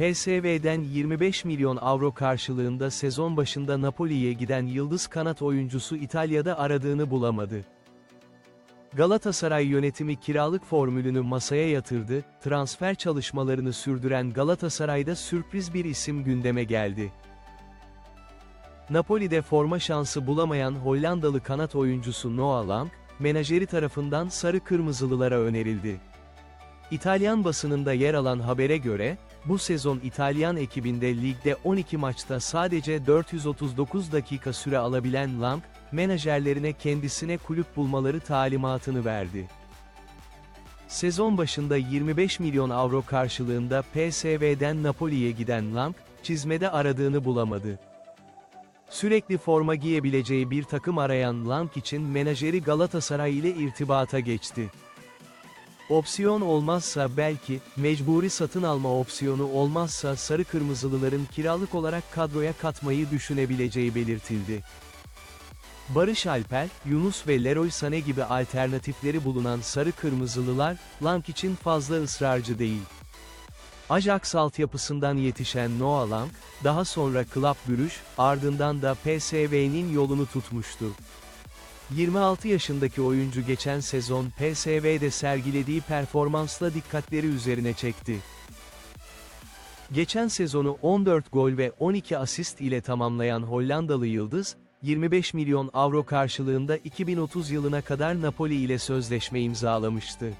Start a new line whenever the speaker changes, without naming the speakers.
PSV'den 25 milyon avro karşılığında sezon başında Napoli'ye giden yıldız kanat oyuncusu İtalya'da aradığını bulamadı. Galatasaray yönetimi kiralık formülünü masaya yatırdı, transfer çalışmalarını sürdüren Galatasaray'da sürpriz bir isim gündeme geldi. Napoli'de forma şansı bulamayan Hollandalı kanat oyuncusu Noah Lang, menajeri tarafından sarı kırmızılılara önerildi. İtalyan basınında yer alan habere göre, bu sezon İtalyan ekibinde ligde 12 maçta sadece 439 dakika süre alabilen Lang, menajerlerine kendisine kulüp bulmaları talimatını verdi. Sezon başında 25 milyon avro karşılığında PSV'den Napoli'ye giden Lang, çizmede aradığını bulamadı. Sürekli forma giyebileceği bir takım arayan Lang için menajeri Galatasaray ile irtibata geçti. Opsiyon olmazsa belki, mecburi satın alma opsiyonu olmazsa sarı kırmızılıların kiralık olarak kadroya katmayı düşünebileceği belirtildi. Barış Alper, Yunus ve Leroy Sané gibi alternatifleri bulunan sarı kırmızılılar, Lang için fazla ısrarcı değil. Ajax altyapısından yetişen Noah Lang, daha sonra Club Brugge, ardından da PSV'nin yolunu tutmuştu. 26 yaşındaki oyuncu geçen sezon PSV'de sergilediği performansla dikkatleri üzerine çekti. Geçen sezonu 14 gol ve 12 asist ile tamamlayan Hollandalı Yıldız, 25 milyon avro karşılığında 2030 yılına kadar Napoli ile sözleşme imzalamıştı.